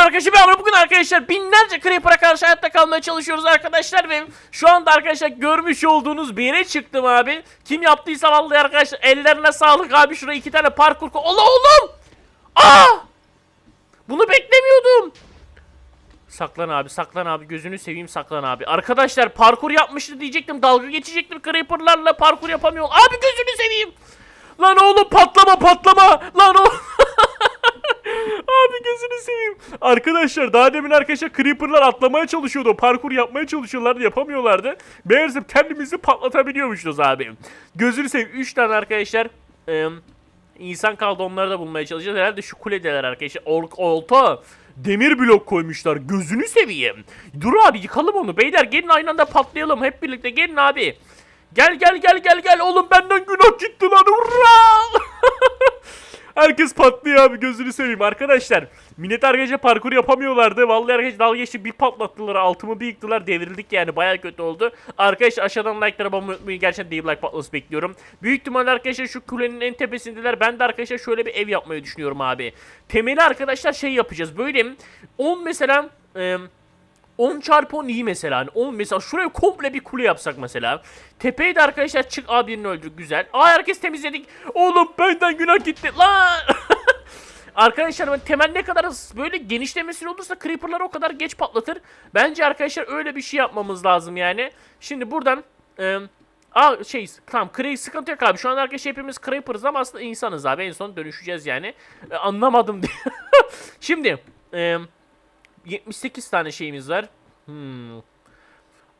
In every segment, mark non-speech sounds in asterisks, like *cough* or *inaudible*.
merhaba arkadaşlar ben. Bugün arkadaşlar binlerce Creeper'a karşı hayatta kalmaya çalışıyoruz arkadaşlar ve şu anda arkadaşlar görmüş olduğunuz bir yere çıktım abi. Kim yaptıysa vallahi arkadaşlar ellerine sağlık abi. Şuraya iki tane parkur ko- Allah oğlum! Aa! Bunu beklemiyordum. Saklan abi saklan abi gözünü seveyim saklan abi. Arkadaşlar parkur yapmıştı diyecektim dalga geçecektim Creeper'larla parkur yapamıyor. Abi gözünü seveyim. Lan oğlum patlama patlama. Lan o Abi gözünü seveyim. Arkadaşlar daha demin arkadaşlar Creeper'lar atlamaya çalışıyordu. Parkur yapmaya çalışıyorlardı yapamıyorlardı. Meğerse kendimizi patlatabiliyormuşuz abi. Gözünü seveyim. 3 tane arkadaşlar e, insan kaldı onları da bulmaya çalışacağız. Herhalde şu kuledeler arkadaşlar. Ol, olta. Demir blok koymuşlar. Gözünü seveyim. Dur abi yıkalım onu. Beyler gelin aynı anda patlayalım. Hep birlikte gelin abi. Gel gel gel gel gel. Oğlum benden günah gitti lan. Hurra! Herkes patlıyor abi gözünü seveyim arkadaşlar. Millet arkadaşlar parkur yapamıyorlardı. Vallahi arkadaşlar dalga geçti bir patlattılar altımı bir yıktılar devrildik yani baya kötü oldu. Arkadaşlar aşağıdan like'lara abone olmayı gerçekten deep like patlaması bekliyorum. Büyük ihtimalle arkadaşlar şu kulenin en tepesindeler. Ben de arkadaşlar şöyle bir ev yapmayı düşünüyorum abi. Temeli arkadaşlar şey yapacağız böyle 10 mesela... E, 10 çarpı 10 iyi mesela. Hani 10 mesela şuraya komple bir kule yapsak mesela. Tepeye de arkadaşlar çık Aa birini öldürdük güzel. Aa herkes temizledik. Oğlum benden günah gitti lan. *laughs* arkadaşlar temel ne kadar böyle genişlemesi olursa creeper'ları o kadar geç patlatır. Bence arkadaşlar öyle bir şey yapmamız lazım yani. Şimdi buradan e, Aa şey tamam cre sıkıntı yok abi. Şu an arkadaşlar hepimiz creeper'ız ama aslında insanız abi. En son dönüşeceğiz yani. E, anlamadım diye. *laughs* Şimdi eee 78 tane şeyimiz var. Hmm.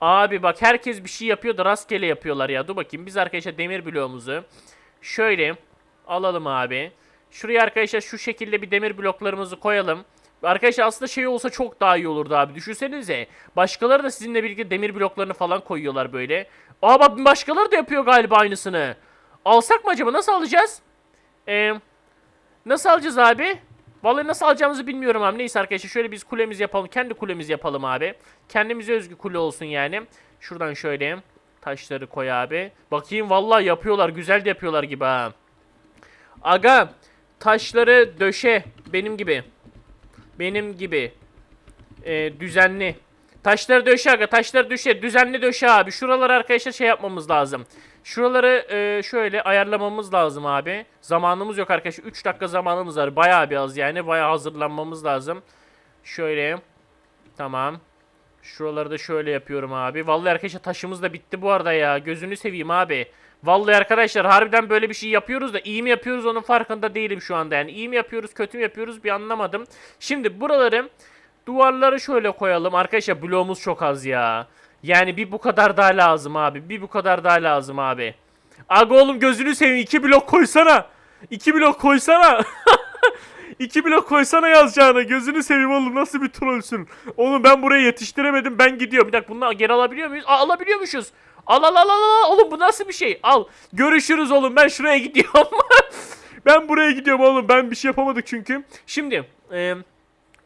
Abi bak herkes bir şey yapıyor da rastgele yapıyorlar ya. Dur bakayım biz arkadaşlar demir bloğumuzu şöyle alalım abi. Şuraya arkadaşlar şu şekilde bir demir bloklarımızı koyalım. Arkadaşlar aslında şey olsa çok daha iyi olurdu abi. Düşünsenize. Başkaları da sizinle birlikte demir bloklarını falan koyuyorlar böyle. Aa bak başkaları da yapıyor galiba aynısını. Alsak mı acaba? Nasıl alacağız? Eee... Nasıl alacağız abi? Vallahi nasıl alacağımızı bilmiyorum abi. Neyse arkadaşlar şöyle biz kulemiz yapalım. Kendi kulemiz yapalım abi. Kendimize özgü kule olsun yani. Şuradan şöyle taşları koy abi. Bakayım vallahi yapıyorlar. Güzel de yapıyorlar gibi ha. Aga taşları döşe benim gibi. Benim gibi. Ee, düzenli. Taşları döşe aga taşları döşe düzenli döşe abi. Şuraları arkadaşlar şey yapmamız lazım. Şuraları e, şöyle ayarlamamız lazım abi. Zamanımız yok arkadaşlar. 3 dakika zamanımız var. Bayağı bir az yani. Bayağı hazırlanmamız lazım. Şöyle. Tamam. Şuraları da şöyle yapıyorum abi. Vallahi arkadaşlar taşımız da bitti bu arada ya. Gözünü seveyim abi. Vallahi arkadaşlar harbiden böyle bir şey yapıyoruz da iyi mi yapıyoruz onun farkında değilim şu anda. Yani iyi mi yapıyoruz kötü mü yapıyoruz bir anlamadım. Şimdi buraları duvarları şöyle koyalım. Arkadaşlar bloğumuz çok az ya. Yani bir bu kadar daha lazım abi. Bir bu kadar daha lazım abi. Aga oğlum gözünü seveyim. iki blok koysana. İki blok koysana. *laughs* İki blok koysana yazacağına. Gözünü seveyim oğlum. Nasıl bir trollsün. Oğlum ben buraya yetiştiremedim. Ben gidiyorum. Bir dakika bunu geri alabiliyor muyuz? Aa, alabiliyormuşuz. Al al al al. Oğlum bu nasıl bir şey? Al. Görüşürüz oğlum. Ben şuraya gidiyorum. *laughs* ben buraya gidiyorum oğlum. Ben bir şey yapamadık çünkü. Şimdi. Eee...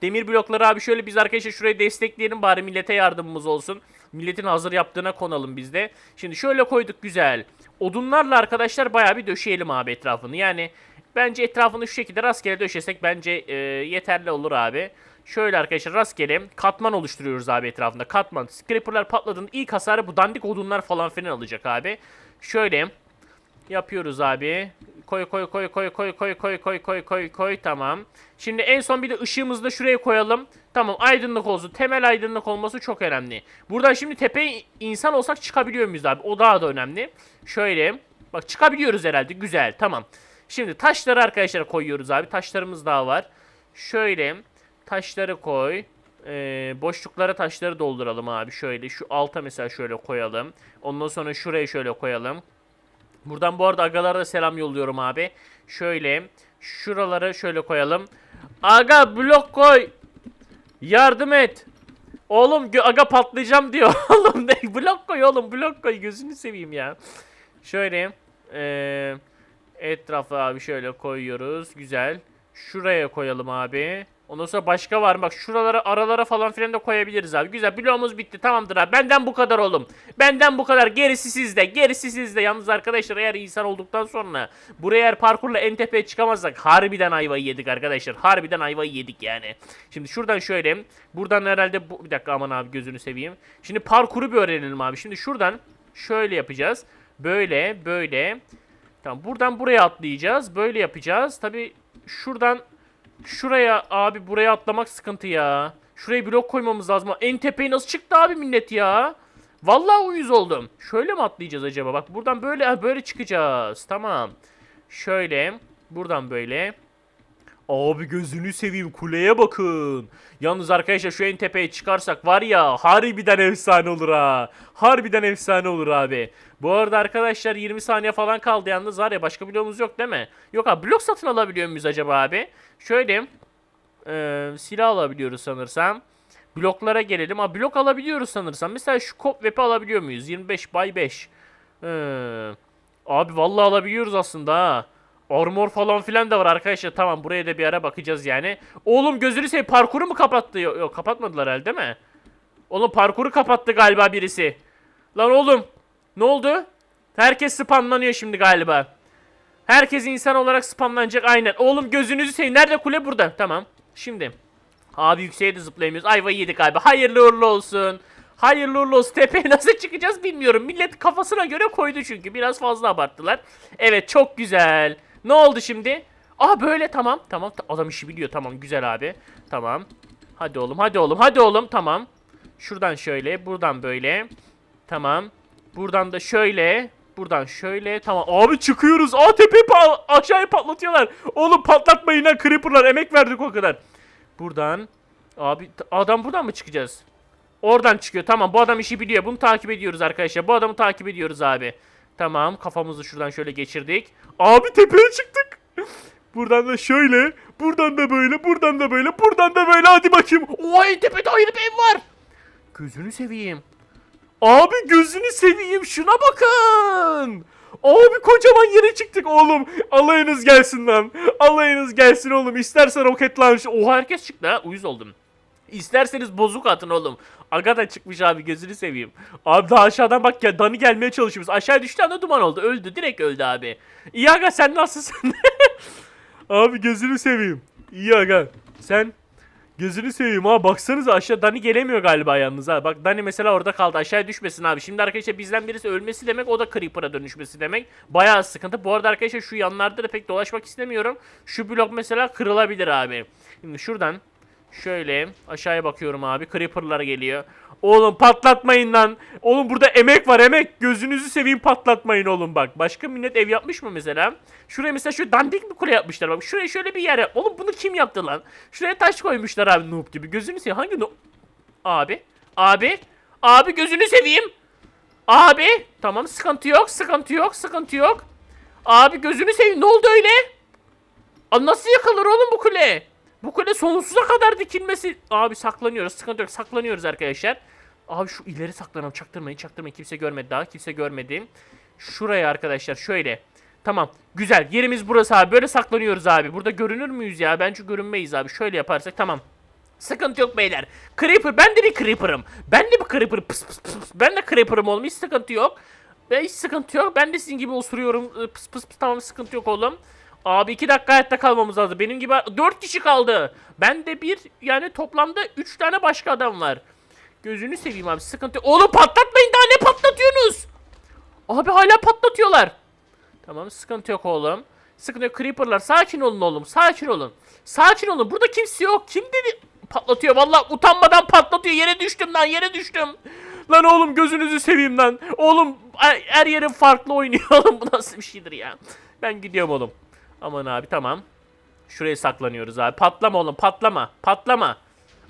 Demir blokları abi şöyle biz arkadaşlar şurayı destekleyelim bari millete yardımımız olsun. Milletin hazır yaptığına konalım biz de. Şimdi şöyle koyduk güzel. Odunlarla arkadaşlar bayağı bir döşeyelim abi etrafını. Yani bence etrafını şu şekilde rastgele döşesek bence e, yeterli olur abi. Şöyle arkadaşlar rastgele katman oluşturuyoruz abi etrafında. Katman. Scraper'lar patladığında ilk hasarı bu dandik odunlar falan filan alacak abi. Şöyle yapıyoruz abi. Koy koy koy koy koy koy koy koy koy koy koy tamam. Şimdi en son bir de ışığımızı da şuraya koyalım. Tamam aydınlık olsun. Temel aydınlık olması çok önemli. Buradan şimdi tepeye insan olsak çıkabiliyor muyuz abi? O daha da önemli. Şöyle. Bak çıkabiliyoruz herhalde. Güzel tamam. Şimdi taşları arkadaşlar koyuyoruz abi. Taşlarımız daha var. Şöyle. Taşları koy. Ee, boşluklara taşları dolduralım abi. Şöyle şu alta mesela şöyle koyalım. Ondan sonra şuraya şöyle koyalım. Buradan bu arada agalara da selam yolluyorum abi. Şöyle şuraları şöyle koyalım. Aga blok koy. Yardım et. Oğlum aga patlayacağım diyor. *laughs* oğlum ne blok koy oğlum blok koy gözünü seveyim ya. Şöyle eee etrafı abi şöyle koyuyoruz. Güzel. Şuraya koyalım abi. Ondan sonra başka var mı? Bak şuralara aralara falan filan da koyabiliriz abi. Güzel bloğumuz bitti tamamdır abi. Benden bu kadar oğlum. Benden bu kadar. Gerisi sizde. Gerisi sizde. Yalnız arkadaşlar eğer insan olduktan sonra buraya eğer parkurla en tepeye çıkamazsak harbiden ayvayı yedik arkadaşlar. Harbiden ayvayı yedik yani. Şimdi şuradan şöyle. Buradan herhalde bu... Bir dakika aman abi gözünü seveyim. Şimdi parkuru bir öğrenelim abi. Şimdi şuradan şöyle yapacağız. Böyle böyle. Tamam buradan buraya atlayacağız. Böyle yapacağız. Tabi şuradan şuraya abi buraya atlamak sıkıntı ya. Şuraya blok koymamız lazım. En tepeye nasıl çıktı abi millet ya? Vallahi uyuz oldum. Şöyle mi atlayacağız acaba? Bak buradan böyle ha, böyle çıkacağız. Tamam. Şöyle. Buradan böyle. Abi gözünü seveyim kuleye bakın. Yalnız arkadaşlar şu en tepeye çıkarsak var ya harbiden efsane olur ha. Harbiden efsane olur abi. Bu arada arkadaşlar 20 saniye falan kaldı yalnız var ya başka bloğumuz yok değil mi? Yok abi blok satın alabiliyor muyuz acaba abi? Şöyle e, silah alabiliyoruz sanırsam. Bloklara gelelim. Ha blok alabiliyoruz sanırsam. Mesela şu cobweb'i alabiliyor muyuz? 25 by 5. Ee, abi vallahi alabiliyoruz aslında ha. Armor falan filan da var arkadaşlar. Tamam buraya da bir ara bakacağız yani. Oğlum gözünü seveyim parkuru mu kapattı? Yok, yok kapatmadılar herhalde değil mi? Oğlum parkuru kapattı galiba birisi. Lan oğlum ne oldu? Herkes spamlanıyor şimdi galiba. Herkes insan olarak spamlanacak aynen. Oğlum gözünüzü seveyim. Nerede kule burada? Tamam. Şimdi. Abi yükseğe de zıplayamıyoruz. Ayvayı yedik galiba. Hayırlı uğurlu olsun. Hayırlı uğurlu olsun. Tepeye nasıl çıkacağız bilmiyorum. Millet kafasına göre koydu çünkü. Biraz fazla abarttılar. Evet çok güzel. Ne oldu şimdi? Aa böyle tamam. Tamam. Ta- Adam işi biliyor. Tamam güzel abi. Tamam. Hadi oğlum hadi oğlum hadi oğlum. Tamam. Şuradan şöyle. Buradan böyle. Tamam. Buradan da şöyle. Buradan şöyle. Tamam. Abi çıkıyoruz. Aa tepeyi pa- aşağıya patlatıyorlar. Oğlum patlatmayın ha. Creeper'lar. Emek verdik o kadar. Buradan. Abi adam buradan mı çıkacağız? Oradan çıkıyor. Tamam bu adam işi biliyor. Bunu takip ediyoruz arkadaşlar. Bu adamı takip ediyoruz abi. Tamam kafamızı şuradan şöyle geçirdik. Abi tepeye çıktık. *laughs* Buradan da şöyle. Buradan da böyle. Buradan da böyle. Buradan da böyle. Hadi bakayım. Oy tepede ayrı bir ev var. Gözünü seveyim. Abi gözünü seveyim. Şuna bakın. Abi kocaman yere çıktık oğlum. Alayınız gelsin lan. Alayınız gelsin oğlum. İstersen roket launch. Oha herkes çıktı ha. Uyuz oldum. İsterseniz bozuk atın oğlum. Aga da çıkmış abi gözünü seveyim. Abi daha aşağıdan bak ya Dani gelmeye çalışıyoruz. Aşağı düştü anda duman oldu. Öldü direkt öldü abi. İyi aga sen nasılsın? *laughs* abi gözünü seveyim. İyi aga. Sen Gözünü seveyim ha baksanıza aşağı Dani gelemiyor galiba yalnız ha. Bak Dani mesela orada kaldı aşağıya düşmesin abi. Şimdi arkadaşlar bizden birisi ölmesi demek o da Creeper'a dönüşmesi demek. Bayağı sıkıntı. Bu arada arkadaşlar şu yanlarda da pek dolaşmak istemiyorum. Şu blok mesela kırılabilir abi. Şimdi şuradan şöyle aşağıya bakıyorum abi. Creeper'lar geliyor. Oğlum patlatmayın lan. Oğlum burada emek var emek. Gözünüzü seveyim patlatmayın oğlum bak. Başka millet ev yapmış mı mesela? Şuraya mesela şu dandik bir kule yapmışlar bak. Şuraya şöyle bir yer yap. Oğlum bunu kim yaptı lan? Şuraya taş koymuşlar abi noob gibi. Gözünü seveyim. Hangi noob? Abi. Abi. Abi gözünü seveyim. Abi. Tamam sıkıntı yok. Sıkıntı yok. Sıkıntı yok. Abi gözünü seveyim. Ne oldu öyle? Abi nasıl yakılır oğlum bu kule? Bu kule sonsuza kadar dikilmesi... Abi saklanıyoruz. Sıkıntı yok. Saklanıyoruz arkadaşlar. Abi şu ileri saklanalım. Çaktırmayın. Çaktırmayın. Kimse görmedi daha. Kimse görmedi. Şuraya arkadaşlar. Şöyle. Tamam. Güzel. Yerimiz burası abi. Böyle saklanıyoruz abi. Burada görünür müyüz ya? Bence görünmeyiz abi. Şöyle yaparsak tamam. Sıkıntı yok beyler. Creeper. Ben de bir Creeper'ım. Ben de bir Creeper. Pıs pıs pıs. Ben de Creeper'ım oğlum. Hiç sıkıntı yok. Hiç sıkıntı yok. Ben de sizin gibi osuruyorum. Pıs pıs pıs. Tamam sıkıntı yok oğlum. Abi iki dakika hayatta kalmamız lazım. Benim gibi dört kişi kaldı. Ben de bir yani toplamda üç tane başka adam var. Gözünü seveyim abi sıkıntı. Oğlum patlatmayın daha ne patlatıyorsunuz? Abi hala patlatıyorlar. Tamam sıkıntı yok oğlum. Sıkıntı yok creeperlar sakin olun oğlum sakin olun. Sakin olun burada kimse yok. Kim dedi patlatıyor vallahi utanmadan patlatıyor yere düştüm lan yere düştüm. Lan oğlum gözünüzü seveyim lan. Oğlum her yerin farklı oynuyor *laughs* oğlum bu nasıl bir şeydir ya. Ben gidiyorum oğlum. Aman abi tamam. Şuraya saklanıyoruz abi. Patlama oğlum patlama. Patlama.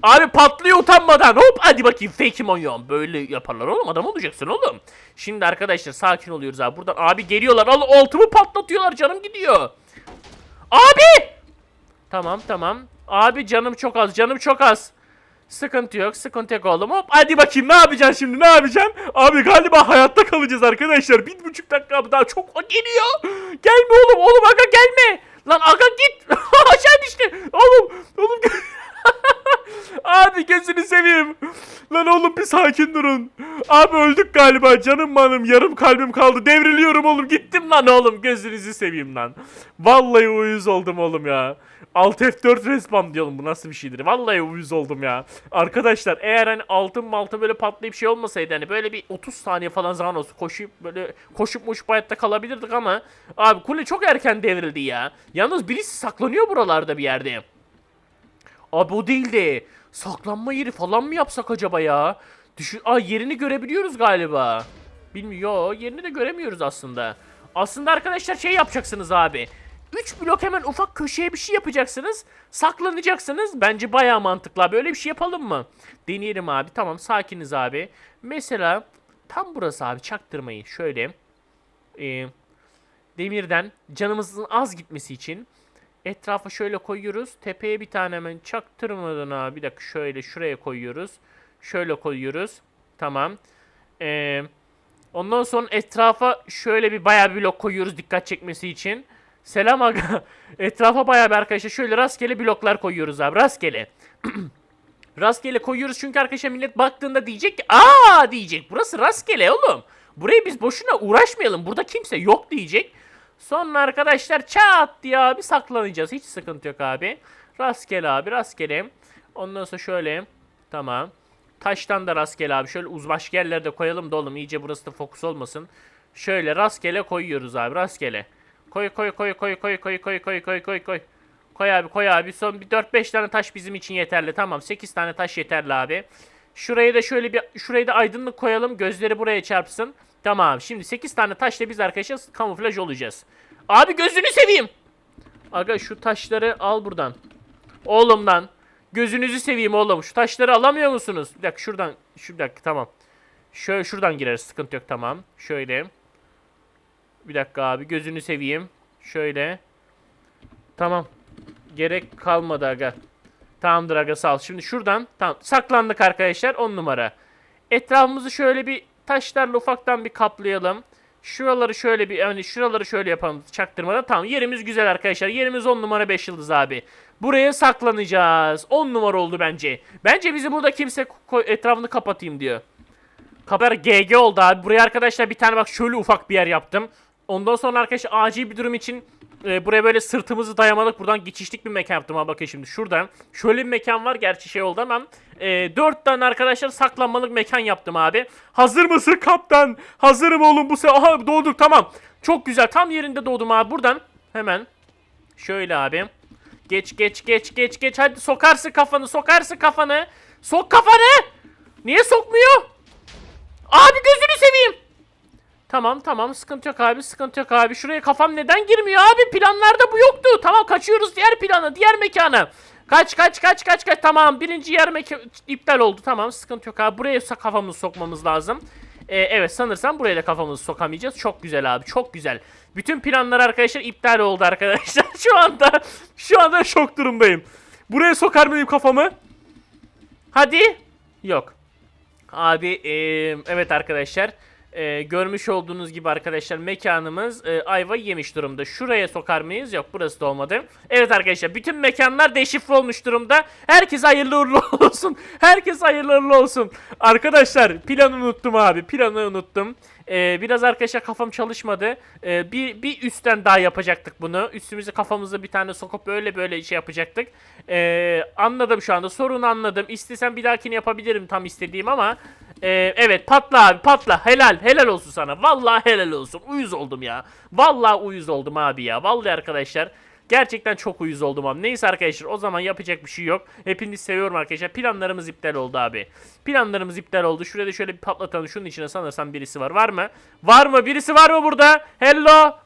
Abi patlıyor utanmadan. Hop hadi bakayım fake'im oynuyorum. Böyle yaparlar oğlum adam olacaksın oğlum. Şimdi arkadaşlar sakin oluyoruz abi. Buradan abi geliyorlar. Al oltumu patlatıyorlar canım gidiyor. Abi! Tamam tamam. Abi canım çok az canım çok az. Sıkıntı yok sıkıntı yok oğlum. Hop hadi bakayım ne yapacaksın şimdi ne yapacaksın Abi galiba hayatta kalacağız arkadaşlar. Bir buçuk dakika daha çok geliyor. Gelme oğlum oğlum aga gelme. Lan aga git. *laughs* Aşağı düştü. Oğlum oğlum *laughs* Abi gözünü seveyim. Lan oğlum bir sakin durun. Abi öldük galiba canım manım yarım kalbim kaldı. Devriliyorum oğlum gittim lan oğlum gözünüzü seveyim lan. Vallahi uyuz oldum oğlum ya. Alt F4 respawn diyorum bu nasıl bir şeydir. Vallahi uyuz oldum ya. Arkadaşlar eğer hani altın maltın böyle patlayıp şey olmasaydı hani böyle bir 30 saniye falan zaman olsun koşup böyle koşup moşup hayatta kalabilirdik ama abi kule çok erken devrildi ya. Yalnız birisi saklanıyor buralarda bir yerde. Abi o değil de saklanma yeri falan mı yapsak acaba ya? Düşün Aa yerini görebiliyoruz galiba. Bilmiyor. Yerini de göremiyoruz aslında. Aslında arkadaşlar şey yapacaksınız abi. 3 blok hemen ufak köşeye bir şey yapacaksınız. Saklanacaksınız. Bence bayağı mantıklı abi. Öyle bir şey yapalım mı? Deneyelim abi. Tamam sakiniz abi. Mesela tam burası abi çaktırmayın. Şöyle. Ee, demirden canımızın az gitmesi için etrafa şöyle koyuyoruz. Tepeye bir tane hemen çaktırmadan abi. Bir dakika şöyle şuraya koyuyoruz. Şöyle koyuyoruz. Tamam. Ee, ondan sonra etrafa şöyle bir bayağı bir blok koyuyoruz dikkat çekmesi için. Selam aga. *laughs* Etrafa bayağı bir arkadaşlar şöyle rastgele bloklar koyuyoruz abi. Rastgele. *clears throat* Rastgele koyuyoruz çünkü arkadaşlar millet baktığında diyecek ki aa diyecek. Burası rastgele oğlum. Burayı biz boşuna uğraşmayalım. Burada kimse yok diyecek. Sonra arkadaşlar çat diye abi saklanacağız. Hiç sıkıntı yok abi. Rastgele abi rastgele. Ondan sonra şöyle. Tamam. Taştan da rastgele abi. Şöyle uzbaş yerlerde koyalım da oğlum iyice burası da fokus olmasın. Şöyle rastgele koyuyoruz abi rastgele. Koy koy koy koy koy koy koy koy koy koy koy. Koy abi koy abi. Son bir 4-5 tane taş bizim için yeterli. Tamam 8 tane taş yeterli abi. Şuraya da şöyle bir şuraya da aydınlık koyalım. Gözleri buraya çarpsın. Tamam şimdi 8 tane taşla biz arkadaşlar kamuflaj olacağız. Abi gözünü seveyim. Aga şu taşları al buradan. Oğlumdan. Gözünüzü seveyim oğlum. Şu taşları alamıyor musunuz? Bir dakika şuradan. Şu bir dakika tamam. Şöyle şuradan gireriz. Sıkıntı yok tamam. Şöyle. Bir dakika abi gözünü seveyim. Şöyle. Tamam. Gerek kalmadı aga. Tamamdır aga sağ ol. Şimdi şuradan tamam saklandık arkadaşlar 10 numara. Etrafımızı şöyle bir taşlarla ufaktan bir kaplayalım. Şuraları şöyle bir hani şuraları şöyle yapalım çaktırmadan. Tamam yerimiz güzel arkadaşlar. Yerimiz 10 numara 5 yıldız abi. Buraya saklanacağız. 10 numara oldu bence. Bence bizi burada kimse etrafını kapatayım diyor. Kapar GG oldu abi. Buraya arkadaşlar bir tane bak şöyle ufak bir yer yaptım. Ondan sonra arkadaşlar acil bir durum için e, buraya böyle sırtımızı dayamalık buradan geçişlik bir mekan yaptım ha bakın şimdi şuradan. Şöyle bir mekan var gerçi şey oldu ama e, 4 tane arkadaşlar saklanmalık mekan yaptım abi. Hazır mısın kaptan? Hazırım oğlum bu se Aha doğduk tamam. Çok güzel tam yerinde doğdum abi buradan. Hemen şöyle abi. Geç geç geç geç geç hadi sokarsın kafanı sokarsın kafanı. Sok kafanı. Niye sokmuyor? Abi gözünü seveyim. Tamam tamam sıkıntı yok abi sıkıntı yok abi. Şuraya kafam neden girmiyor abi? Planlarda bu yoktu. Tamam kaçıyoruz diğer plana diğer mekana. Kaç kaç kaç kaç kaç tamam birinci mekan iptal oldu tamam sıkıntı yok abi. Buraya kafamızı sokmamız lazım. Ee, evet sanırsam buraya da kafamızı sokamayacağız. Çok güzel abi çok güzel. Bütün planlar arkadaşlar iptal oldu arkadaşlar. *laughs* şu anda şu anda şok durumdayım. Buraya sokar mıyım kafamı? Hadi. Yok. Abi eee, evet arkadaşlar eee, görmüş olduğunuz gibi arkadaşlar mekanımız eee, ayva yemiş durumda. Şuraya sokar mıyız? Yok burası da olmadı. Evet arkadaşlar bütün mekanlar deşifre olmuş durumda. Herkes hayırlı uğurlu *laughs* olsun. Herkes hayırlı uğurlu olsun. Arkadaşlar planı unuttum abi planı unuttum. Eee, biraz arkadaşlar kafam çalışmadı. Eee, bir, bir üstten daha yapacaktık bunu. Üstümüze kafamıza bir tane sokup böyle böyle şey yapacaktık. Eee, anladım şu anda sorunu anladım. İstesem bir dahakini yapabilirim tam istediğim ama ee, evet patla abi patla helal helal olsun sana vallahi helal olsun uyuz oldum ya vallahi uyuz oldum abi ya vallahi arkadaşlar gerçekten çok uyuz oldum abi neyse arkadaşlar o zaman yapacak bir şey yok hepinizi seviyorum arkadaşlar planlarımız iptal oldu abi planlarımız iptal oldu şurada da şöyle bir patlatalım şunun içine sanırsam birisi var var mı var mı birisi var mı burada hello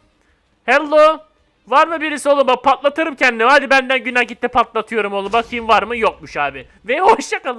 hello Var mı birisi oğlum? Bak patlatırım kendimi. Hadi benden günah gitti patlatıyorum oğlum. Bakayım var mı? Yokmuş abi. Ve hoşça kalın.